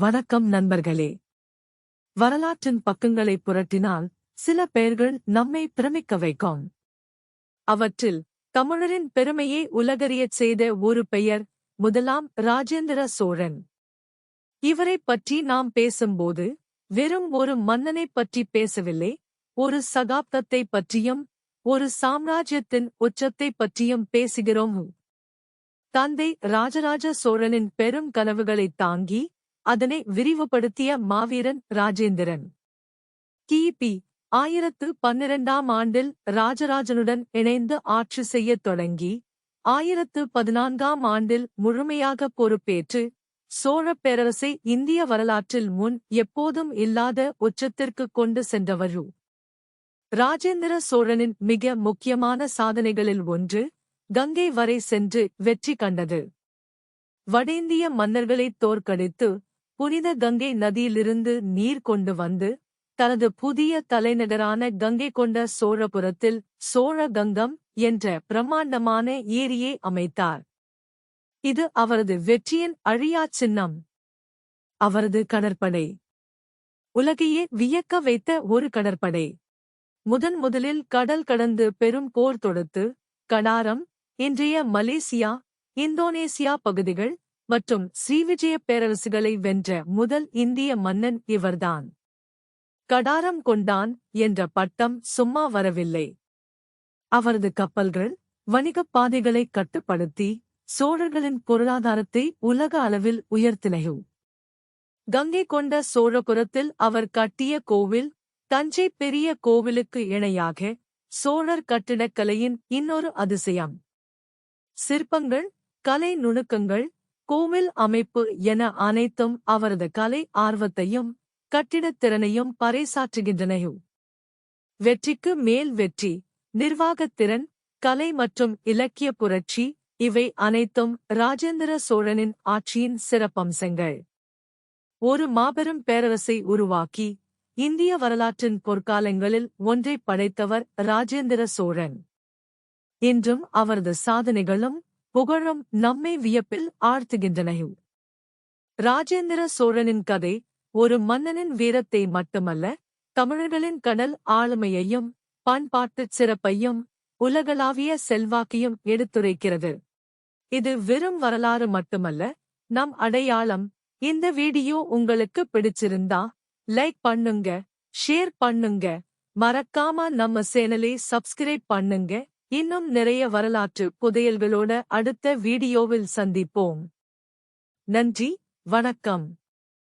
வணக்கம் நண்பர்களே. வரலாற்றின் பக்கங்களை புரட்டினால் சில பெயர்கள் நம்மை பிரமிக்க வைக்கும். அவற்றில் தமிழரின் பெருமையை உலகறியச் செய்த ஒரு பெயர் முதலாம் ராஜேந்திர சோழன். இவரைப் பற்றி நாம் பேசும்போது வெறும் ஒரு மன்னனைப் பற்றி பேசவில்லை ஒரு சகாப்தத்தைப் பற்றியும் ஒரு சாம்ராஜ்யத்தின் உச்சத்தைப் பற்றியும் பேசுகிறோம். தந்தை ராஜராஜ சோழனின் பெரும் கனவுகளை தாங்கி அதனை விரிவுபடுத்திய மாவீரன் ராஜேந்திரன். கிபி ஆயிரத்து பன்னிரண்டாம் ஆண்டில் ராஜராஜனுடன் இணைந்து ஆட்சி செய்யத் தொடங்கி ஆயிரத்து பதினான்காம் ஆண்டில் முழுமையாக பொறுப்பேற்று சோழப் பேரரசை இந்திய வரலாற்றில் முன் எப்போதும் இல்லாத உச்சத்திற்கு கொண்டு சென்றவரு ராஜேந்திர சோழனின் மிக முக்கியமான சாதனைகளில் ஒன்று கங்கை வரை சென்று வெற்றி கண்டது. வடேந்திய மன்னர்களை தோற்கடித்து புனித கங்கை நதியிலிருந்து நீர் கொண்டு வந்து தனது புதிய தலைநகரான கங்கை கொண்ட சோழபுரத்தில் சோழ கங்கம் என்ற பிரம்மாண்டமான ஏரியை அமைத்தார். இது அவரது வெற்றியின் அழியா சின்னம். அவரது கடற்படை. உலகையே வியக்க வைத்த ஒரு கடற்படை. முதன் முதலில் கடல் கடந்து பெரும் போர் தொடுத்து கடாரம் இன்றைய மலேசியா இந்தோனேசியா பகுதிகள் மற்றும் ஸ்ரீவிஜய பேரரசுகளை வென்ற முதல் இந்திய மன்னன் இவர்தான். கடாரம் கொண்டான் என்ற பட்டம் சும்மா வரவில்லை. அவரது கப்பல்கள் வணிகப் பாதைகளை கட்டுப்படுத்தி சோழர்களின் பொருளாதாரத்தை உலக அளவில் உயர்த்தினையு. கங்கை கொண்ட சோழபுரத்தில் அவர் கட்டிய கோவில் தஞ்சை பெரிய கோவிலுக்கு இணையாக சோழர் கட்டிடக்கலையின் இன்னொரு அதிசயம். சிற்பங்கள் கலை நுணுக்கங்கள் கோவில் அமைப்பு என அனைத்தும் அவரது கலை ஆர்வத்தையும் கட்டிடத்திறனையும் பறைசாற்றுகின்றனையும் வெற்றிக்கு மேல் வெற்றி நிர்வாகத்திறன் கலை மற்றும் இலக்கிய புரட்சி இவை அனைத்தும் ராஜேந்திர சோழனின் ஆட்சியின் சிறப்பம்சங்கள். ஒரு மாபெரும் பேரரசை உருவாக்கி இந்திய வரலாற்றின் பொற்காலங்களில் ஒன்றை படைத்தவர் ராஜேந்திர சோழன். இன்றும் அவரது சாதனைகளும் புகழும் நம்மை வியப்பில் ஆழ்த்துகின்றன ராஜேந்திர சோழனின் கதை ஒரு மன்னனின் வீரத்தை மட்டுமல்ல தமிழர்களின் கடல் ஆளுமையையும் பண்பாட்டுச் சிறப்பையும் உலகளாவிய செல்வாக்கையும் எடுத்துரைக்கிறது. இது வெறும் வரலாறு மட்டுமல்ல நம் அடையாளம். இந்த வீடியோ உங்களுக்கு பிடிச்சிருந்தா லைக் பண்ணுங்க ஷேர் பண்ணுங்க. மறக்காம நம்ம சேனலை சப்ஸ்கிரைப் பண்ணுங்க. இன்னும் நிறைய வரலாற்று புதையல்களோட அடுத்த வீடியோவில் சந்திப்போம். நன்றி வணக்கம்.